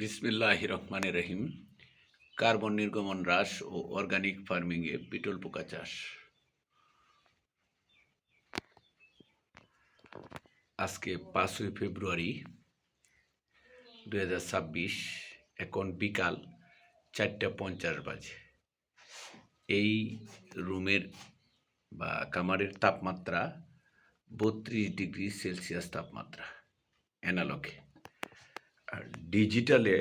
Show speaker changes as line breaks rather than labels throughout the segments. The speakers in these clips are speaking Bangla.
বিসমিল্লাহ রহমান রহিম। কার্বন নির্গমন হ্রাস ও অর্গানিক ফার্মিংয়ে পিটল পোকা চাষ। আজকে পাঁচই ফেব্রুয়ারি দুই হাজার ছাব্বিশ, এখন বিকাল চারটা পঞ্চাশ বাজে। এই রুমের বা কামারের তাপমাত্রা বত্রিশ ডিগ্রি সেলসিয়াস তাপমাত্রা, অ্যানালগে। ডিজিটালে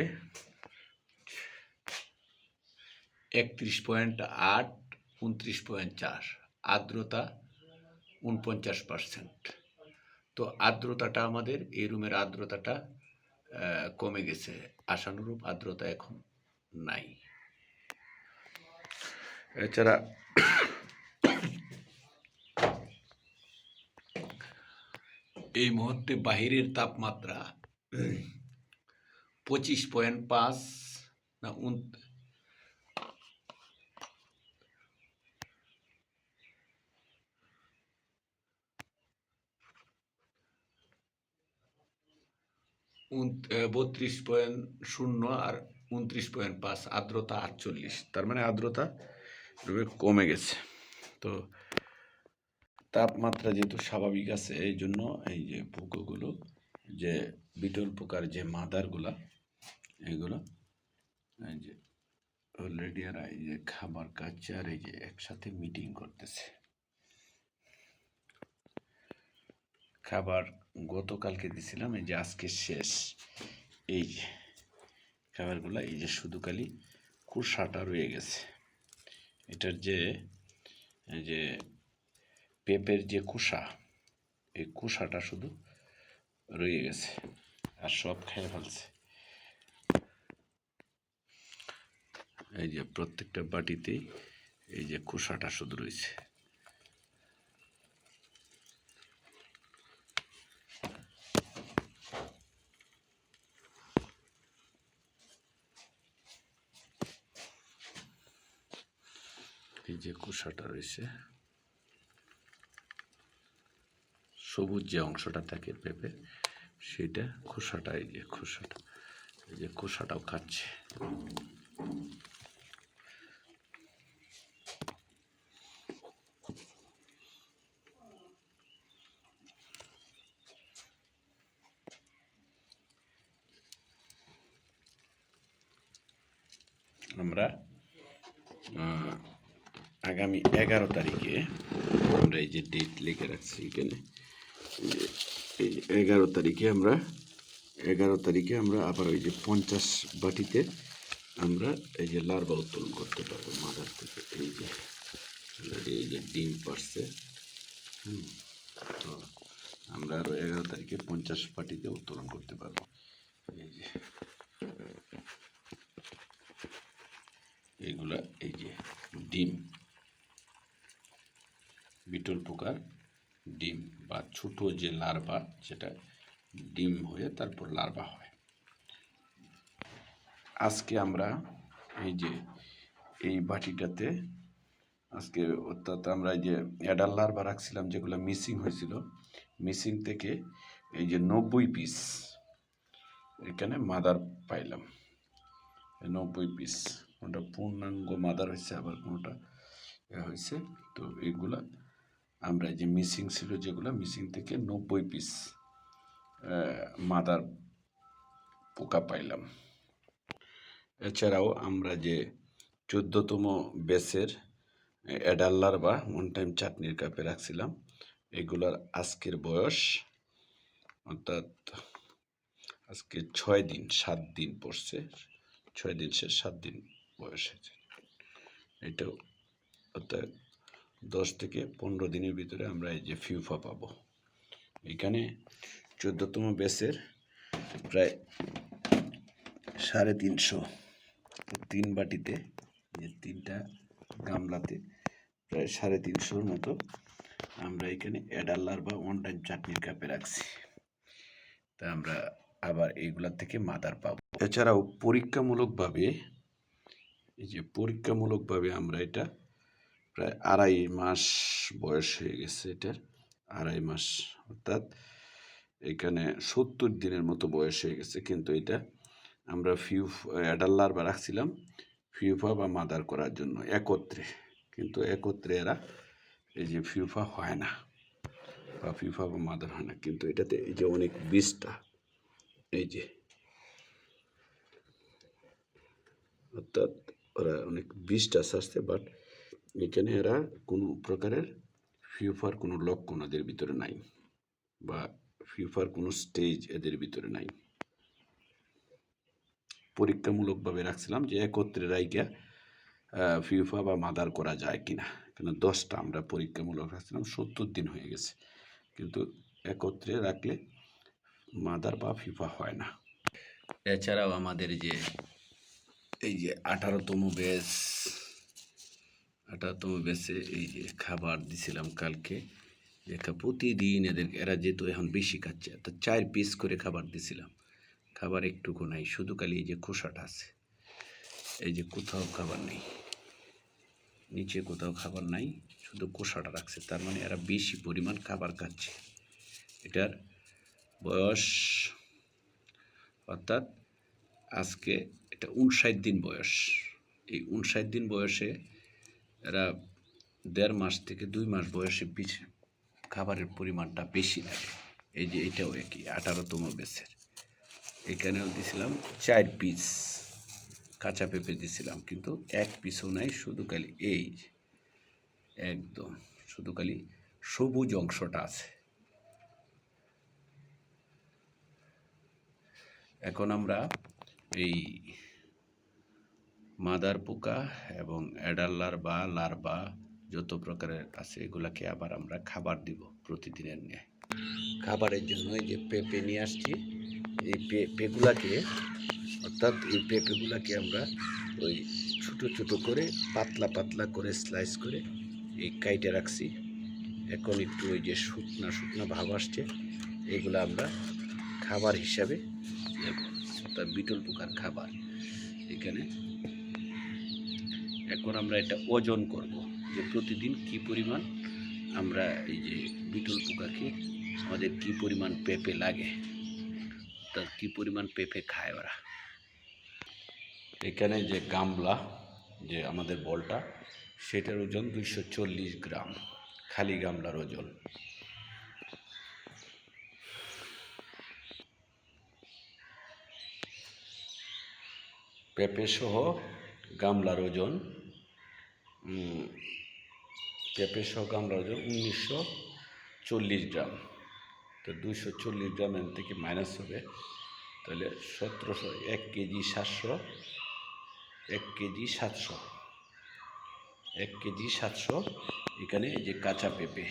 একত্রিশ পয়েন্ট আট, উনত্রিশ পয়েন্ট চার। আর্দ্রতা উনপঞ্চাশ পার্সেন্ট। তো আর্দ্রতাটা আমাদের, এই রুমের আর্দ্রতাটা কমে গেছে। আশানুরূপ আর্দ্রতা এখন নাই। এছাড়া এই মুহূর্তে বাহিরের তাপমাত্রা পঁচিশ পয়েন্ট পাঁচ, না, উন বত্রিশ পয়েন্ট শূন্য আর উনত্রিশ পয়েন্ট পাঁচ, আর্দ্রতা আটচল্লিশ। তার মানে আর্দ্রতা কমে গেছে। তো তাপমাত্রা যেহেতু স্বাভাবিক আছে, এই জন্য এই যে পোকাগুলো যে বিটল পোকার যে মাদারগুলা এইগুলো। এই যে অলরেডি আর এই যে খাবার খাচ্ছে আর এই যে একসাথে মিটিং করতেছে। খাবার গতকালকে দিছিলাম, এই যে আজকে শেষ। এই যে খাবারগুলো, এই যে শুধু খালি কুসাটা রয়ে গেছে। এটার যে যে পেঁপের যে কুসা এই কুসাটা শুধু রয়ে গেছে। আর সব খেয়ে ফেলছে। এই যে প্রত্যেকটা বাটিতেই এই যে খোসাটা শুধু রয়েছে। এই যে কুসাটা রয়েছে। সবুজ যে অংশটা থাকে পেঁপে, সেটা খোসাটা, এই যে খোসাটা, এই যে খোসাটাও খাচ্ছে। আমরা আগামী এগারো তারিখে আমরা এই যে ডেট লিখে রাখছি এখানে, এই যে এগারো তারিখে আমরা, এগারো তারিখে আমরা আবার ওই যে পঞ্চাশ বাটিতে আমরা এই যে লার্ভা উত্তোলন করতে পারব মাদার থেকে। এই যে এই যে ডিম পারছে। হুম, তো আমরা আরও এগারো তারিখে পঞ্চাশ বাটিতে উত্তোলন করতে পারব। এই যে এইগুলা এই যে ডিম, বিটল পোকার ডিম বা ছোট যে লার্ভা, সেটা ডিম হয়ে তারপর লার্ভা হয়। আজকে আমরা এই যে এই বাটিটাতে, আজকে অর্থাৎ আমরা এই যে অ্যাডাল লার্ভা রাখছিলাম, যেগুলো মিসিং হয়েছিল, মিসিং থেকে এই যে নব্বই পিস এখানে মাদার পাইলাম। নব্বই পিস। কোনটা পূর্ণাঙ্গ মাদার হয়েছে আবার কোনোটা হয়েছে তো এইগুলা আমরা যে মিসিং ছিল যেগুলো মিসিং থেকে নব্বই পিস মাদার পোকা পাইলাম। এছাড়াও আমরা যে চোদ্দতম ব্যাচের অ্যাডাল্লার বা ওয়ান টাইম চাটনির কাপে রাখছিলাম, এগুলার আজকের বয়স অর্থাৎ আজকে ছয় দিন, সাত দিন পড়ছে, ছয় দিন শেষ, সাত দিন বয়স এটাও অর্থাৎ দশ থেকে পনেরো দিনের ভিতরে আমরা এই যে ফিউফা পাবো। এখানে চোদ্দতম বেসের প্রায় সাড়ে তিনশো। তিন বাটিতে, যে তিনটা গামলাতে প্রায় সাড়ে তিনশোর মতো আমরা এখানে অ্যাডাল্লার বা ওয়ান টাইম চাটনির কাপে রাখছি। তা আমরা আবার এইগুলার থেকে মাদার পাবো। এছাড়াও পরীক্ষামূলকভাবে এই যে পরীক্ষামূলকভাবে আমরা এটা প্রায় আড়াই মাস বয়স হয়ে গেছে এটার, আড়াই মাস, অর্থাৎ এখানে সত্তর দিনের মতো বয়স হয়ে গেছে, কিন্তু এটা আমরা ফিউ অ্যাডাল্লার বা রাখছিলাম ফিউফা বা মাদার করার জন্য, একত্রে। কিন্তু একত্রে এরা এই যে ফিউফা হয় না, বা ফিউফা বা মাদার হয় না, কিন্তু এটাতে এই যে অনেক বীজটা, এই যে, অর্থাৎ ওরা অনেক বীজটা আসছে বাট এখানে এরা কোনো প্রকারের ফিউফার কোনো লক্ষণ এদের ভিতরে নাই বা ফিফার কোনো স্টেজ এদের ভিতরে নাই। পরীক্ষামূলকভাবে রাখছিলাম যে একত্রে রাইকা ফিফা বা মাদার করা যায় কিনা। কেন দশটা আমরা পরীক্ষামূলক রাখছিলাম, সত্তর দিন হয়ে গেছে। কিন্তু একত্রে রাখলে মাদার বা ফিফা হয় না। এছাড়াও আমাদের যে এই যে আঠারোতম ব্যাচ, আঠারোতম ব্যাচে এই যে খাবার দিছিলাম কালকে। দেখা, প্রতিদিন এদের, এরা যেহেতু এখন বেশি খাচ্ছে, তো চার পিস করে খাবার দিছিলাম। খাবার একটুকু নাই, শুধু খালি এই যে খোসাটা আছে। এই যে কোথাও খাবার নেই, নিচে কোথাও খাবার নাই, শুধু কোষাটা রাখছে। তার মানে এরা বেশি পরিমাণ খাবার খাচ্ছে। এটার বয়স, অর্থাৎ আজকে এটা উনষাট দিন বয়স। এই উনষাট দিন বয়সে এরা দেড় মাস থেকে দুই মাস বয়সে পিছ খাবারের পরিমাণটা বেশি লাগে। এই যে এটাও একই, আঠারোতম বেসের এখানেও দিছিলাম চার পিস কাঁচা পেঁপে দিছিলাম, কিন্তু এক পিসও নাই, শুধু খালি এই একদম শুধু খালি সবুজ অংশটা আছে। এখন আমরা এই মাদার পোকা এবং অ্যাডাল্লার বা লার্বা যত প্রকারের আছে, এগুলাকে আবার আমরা খাবার দিব প্রতিদিনের নিয়ে খাবারের জন্য এই যে পেঁপে নিয়ে আসছি, এই পেঁপেগুলাকে, অর্থাৎ এই পেঁপেগুলাকে আমরা ওই ছোটো ছোটো করে, পাতলা পাতলা করে স্লাইস করে এই কাইটে রাখছি। এখন একটু ওই যে শুকনা শুকনা ভাব আসছে, এগুলো আমরা খাবার হিসাবে দেব অর্থাৎ বিটল পোকার খাবার। এখানে এখন আমরা এটা ওজন করব, যে প্রতিদিন কি পরিমাণ আমরা এই যে বিটল পোকাকে আমাদের কি পরিমাণ পেঁপে লাগে, তার কি পরিমাণ পেঁপে খায় ওরা। এখানে যে গামলা, যে আমাদের বলটা, সেটার ওজন দুইশো চল্লিশ গ্রাম, খালি গামলার ওজন। পেঁপে সহ গামলার ওজন পেঁপে সহ গামলার ওজন উনিশশো চল্লিশ গ্রাম। তো দুইশো চল্লিশ গ্রাম এর থেকে মাইনাস হবে। তাহলে সতেরোশো এক কেজি সাতশো এক কেজি সাতশো। এক কেজি সাতশো এখানে এই যে কাঁচা পেঁপে।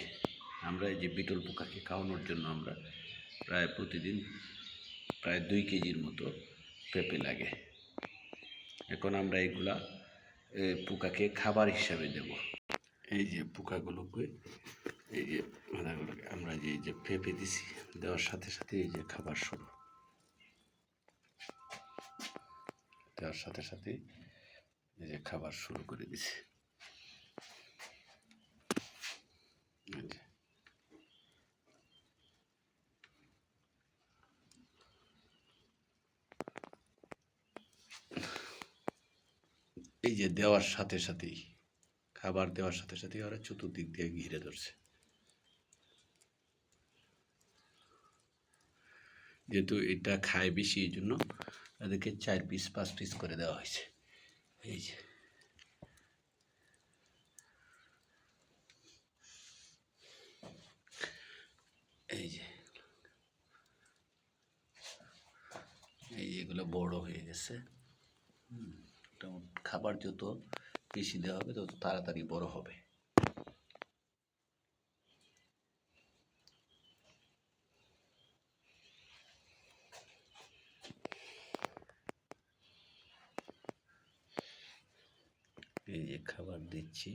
আমরা এই যে বিটল পোকাকে খাওয়ানোর জন্য আমরা প্রায় প্রতিদিন প্রায় দুই কেজির মতো পেঁপে লাগে। এখন আমরা এগুলা এ, পোকাকে খাবার হিসাবে দেব। এই যে পোকাগুলোকে, এই যে মাদাগুলোকে আমরা যে যে ফেপে দিছি, দেওয়ার সাথে সাথে এই যে খাবার শুরু দেওয়ার সাথে সাথে এই যে খাবার শুরু করে দিছি। এই যে। দেওয়ার সাথে সাথেই খাবার দেওয়ার সাথে সাথে ওরা চতুর্দিক দিয়ে ঘিরে ধরছে। যেহেতু এটা খায় বেশি এই জন্য তাদেরকে চার পিস পাঁচ পিস করে দেওয়া হয়েছে। এই যে। এই যে। এই এগুলো বড় হয়ে গেছে। হুম, খাবার যত বেশি দেওয়া হবে তত তাড়াতাড়ি বড় হবে। এই যে খাবার দিচ্ছি।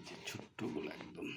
এই যে ছোট্টগুলো একদম।